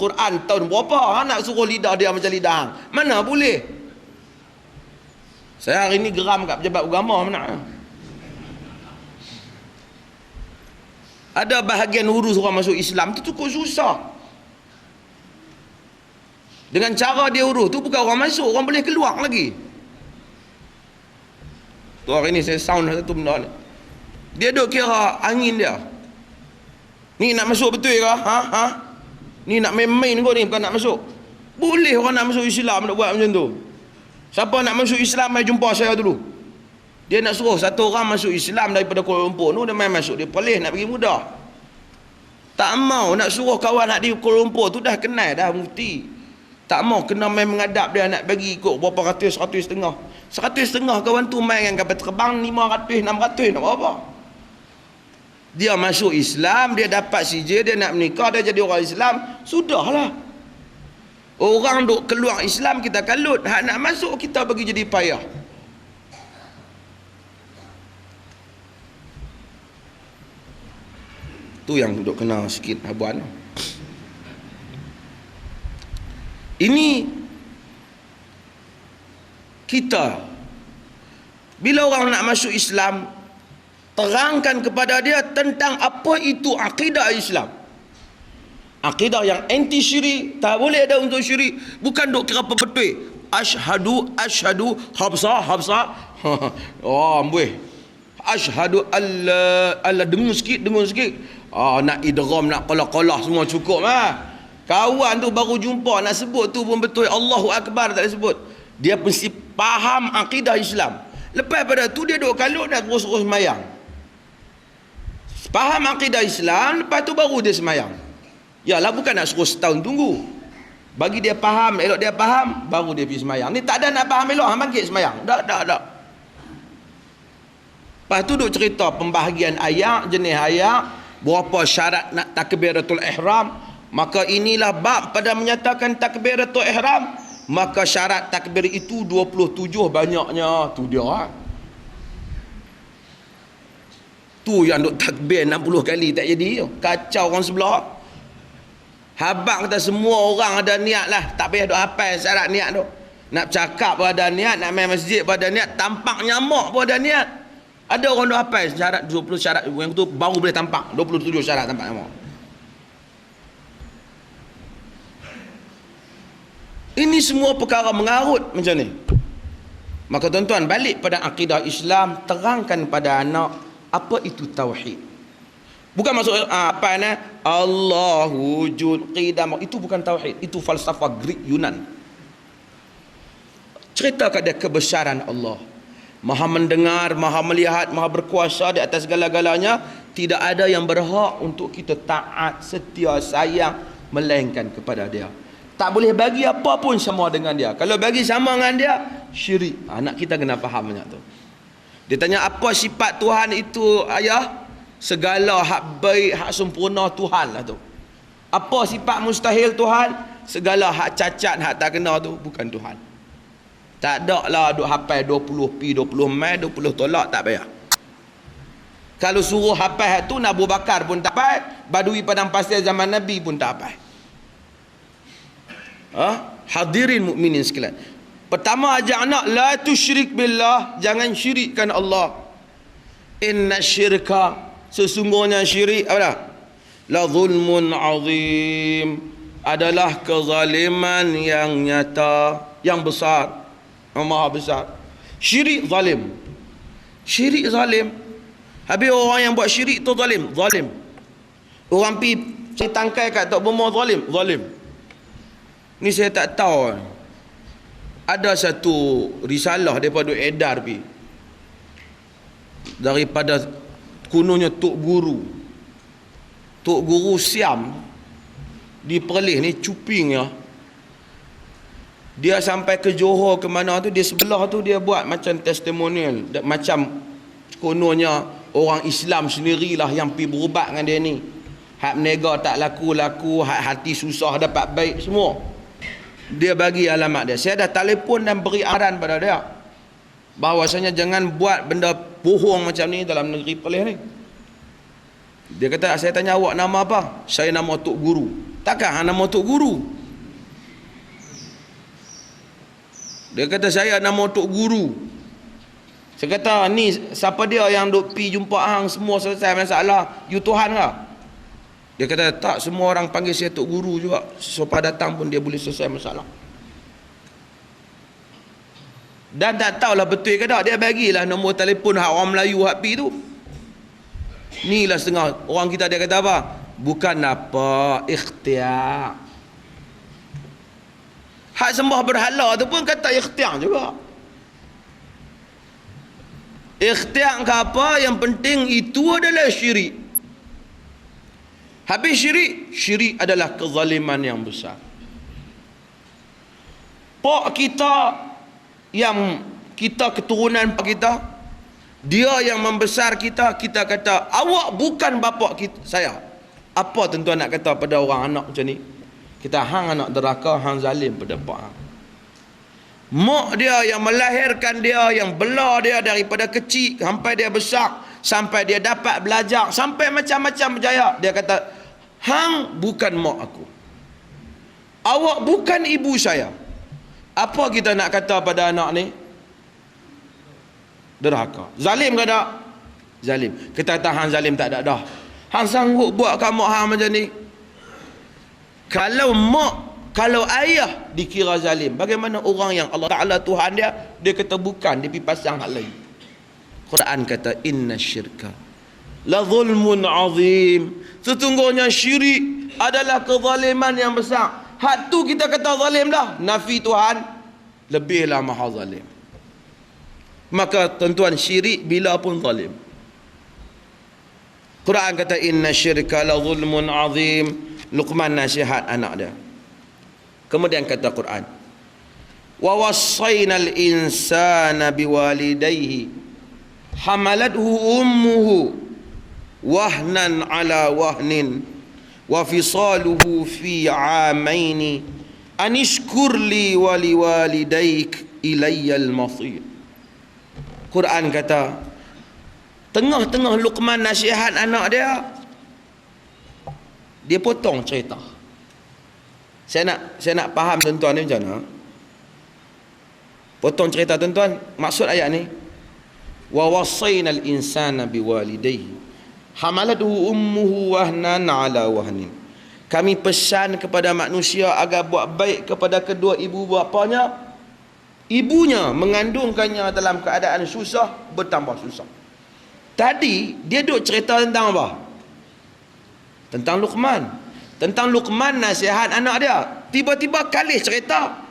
Quran tahun berapa ha? nak suruh lidah dia macam lidah hang. Mana boleh? Saya hari ni geram kat pejabat agama mana? Ada bahagian urus orang masuk Islam tu cukup susah. Dengan cara dia urus tu bukan orang masuk, orang boleh keluar lagi. Tu hari ni saya sound satu benda ni. Dia duk kira angin dia. Ni nak masuk betul ke? Ha? Ha? Ni nak main-main kau ni bukan nak masuk. Boleh orang nak masuk Islam nak buat macam tu. Siapa nak masuk Islam mai jumpa saya dulu. Dia nak suruh satu orang masuk Islam daripada Kuala Lumpur tu dia main masuk dia pelih nak pergi mudah. Tak mau nak suruh kawan nak di Kuala Lumpur tu dah kenal dah mufti. Tak mau kena main mengadap dia nak bagi ikut berapa ratus, ratus setengah. Seratus setengah kawan tu main dengan kapal terbang lima ratus, enam ratus nak apa? Dia masuk Islam dia dapat CJ dia nak menikah dia jadi orang Islam sudahlah. Orang duk keluar Islam kita kalut. Hak nak masuk kita bagi jadi payah. Tu yang duk kena sikit habuan ini kita bila orang nak masuk Islam terangkan kepada dia tentang apa itu akidah Islam. Akidah yang anti syirik tak boleh ada untuk syirik bukan duk kira betul. Ashadu ashadu habsa habsa oh amboi. Ashadu alla alla dengung sikit dengung sikit. Ah nak idgham nak qala-qala semua cukup ah kawan tu baru jumpa nak sebut tu pun betul. Allahu akbar tak sebut. Dia mesti faham akidah Islam. Lepas pada tu dia duk kalut nak terus-terus mayang Faham akidah Islam, lepas tu baru dia semayang. Yalah bukan nak suruh setahun tunggu. Bagi dia faham, elok dia faham, baru dia pergi semayang. Ni tak ada nak faham elok, hang bangkit semayang. Tak, tak, tak. Lepas tu duk cerita pembahagian ayat, jenis ayat, berapa syarat nak takbiratul ihram. Maka inilah bab pada menyatakan takbiratul ihram. Maka syarat takbir itu 27 banyaknya. Tu dia. Ha? Tu yang duk takbir 60 kali tak jadi. Kacau orang sebelah. Habang kata semua orang ada niat lah. Tak payah duk hafal syarat niat tu. Nak cakap pun ada niat. Nak main masjid pun ada niat. Tampak nyamuk pun ada niat. Ada orang duk hafal syarat 20 syarat. Yang tu baru boleh tampak. 27 syarat tampak nyamuk. Ini semua perkara mengarut macam ni. Maka tuan-tuan balik pada akidah Islam. Terangkan pada anak apa itu tauhid? Bukan masuk ah, apa ni Allahu wujud qidam itu bukan tauhid. Itu falsafah Greek Yunan. Cerita dia kebesaran Allah. Maha mendengar, maha melihat, maha berkuasa di atas segala-galanya Tidak ada yang berhak untuk kita taat, setia, sayang Melainkan kepada dia. Tak boleh bagi apa pun sama dengan dia. Kalau bagi sama dengan dia, syirik. Anak kita kena faham banyak tu dia tanya apa sifat Tuhan itu ayah? Segala hak baik, hak sempurna Tuhan lah tu. Apa sifat mustahil Tuhan? Segala hak cacat, hak tak kena tu bukan Tuhan. Tak ada lah duk hafal 20 pi, 20 mai, 20 tolak tak payah. Kalau suruh hafal tu Nabi Bakar pun tak payah. Badui padang pasir zaman Nabi pun tak payah. Ha? Hadirin mukminin sekalian. Pertama ajak anak la tusyrik billah, jangan syirikkan Allah. Inna syirka sesungguhnya syirik apa dah? La zulmun azim adalah kezaliman yang nyata, yang besar, yang maha besar. Syirik zalim. Syirik zalim. Habis orang yang buat syirik tu zalim, zalim. Orang pi saya tangkai kat Tok Bomo zalim, zalim. Ni saya tak tahu ada satu risalah daripada edar pi. Daripada kunungnya tok guru. Tok guru siam di perlis ni cuping ya. Dia sampai ke Johor ke mana tu dia sebelah tu dia buat macam testimonial. Macam kononnya orang Islam sendirilah yang pi berubat dengan dia ni. Hak menega tak laku-laku hak hati susah dapat baik semua dia bagi alamat dia saya dah telefon dan beri arahan pada dia bahawasanya jangan buat benda bohong macam ni dalam negeri Perlis ni dia kata saya tanya awak nama apa saya nama Tok Guru Takkan hang nama tok guru? Dia kata saya nama tok guru. Saya kata ni siapa dia yang duk pi jumpa hang semua selesai masalah? You Tuhan ke? Dia kata tak semua orang panggil saya tok guru juga. Siapa datang pun dia boleh selesai masalah. Dan tak tahulah betul ke tak dia bagilah nombor telefon hak orang Melayu hak pi tu. Inilah setengah orang kita dia kata apa? Bukan apa ikhtiar. Hak sembah berhala tu pun kata ikhtiar juga. Ikhtiar ke apa yang penting itu adalah syirik. Habis syirik, syirik adalah kezaliman yang besar. Pak kita yang kita keturunan pak kita dia yang membesar kita kita kata awak bukan bapa kita saya apa tuan nak kata pada orang anak macam ni? Kita hang anak deraka hang zalim pada pak. Mak dia yang melahirkan dia yang bela dia daripada kecil sampai dia besar sampai dia dapat belajar sampai macam-macam berjaya. Dia kata hang bukan mak aku awak bukan ibu saya apa kita nak kata pada anak ni? Derhaka. Zalim ke tak? Zalim. Kita kata hang zalim tak ada dah. Hang sanggup buat kamu hang macam ni. Kalau mak, kalau ayah dikira zalim, bagaimana orang yang Allah Taala Tuhan dia, dia kata bukan, dia pergi pasang hal lain. Quran kata inna syirka la zulmun azim. Sesungguhnya syirik adalah kezaliman yang besar. Hak tu kita kata zalim dah. Nafi Tuhan lebihlah maha zalim. Maka tuan-tuan syirik bila pun zalim. Quran kata inna syirka la zulmun azim. Luqman nasihat anak dia. Kemudian kata Quran. Wa wassayna al-insana biwalidayhi hamalathu ummuhu wahnan ala wahnin wa fisaluhu fi amaini anishkur li wa liwalidaik ilayya al-masir Quran kata tengah-tengah Luqman nasihat anak dia dia potong cerita. Saya nak saya nak faham tuan-tuan ni macam mana? Potong cerita tuan-tuan maksud ayat ni wa wasayna al-insana biwalidayhi Hamalatuhu ummuhu wahnan ala wahnin. Kami pesan kepada manusia agar buat baik kepada kedua ibu bapanya. Ibunya mengandungkannya dalam keadaan susah, bertambah susah. Tadi, dia duk cerita tentang apa? Tentang Luqman. Tentang Luqman nasihat anak dia. Tiba-tiba kali cerita.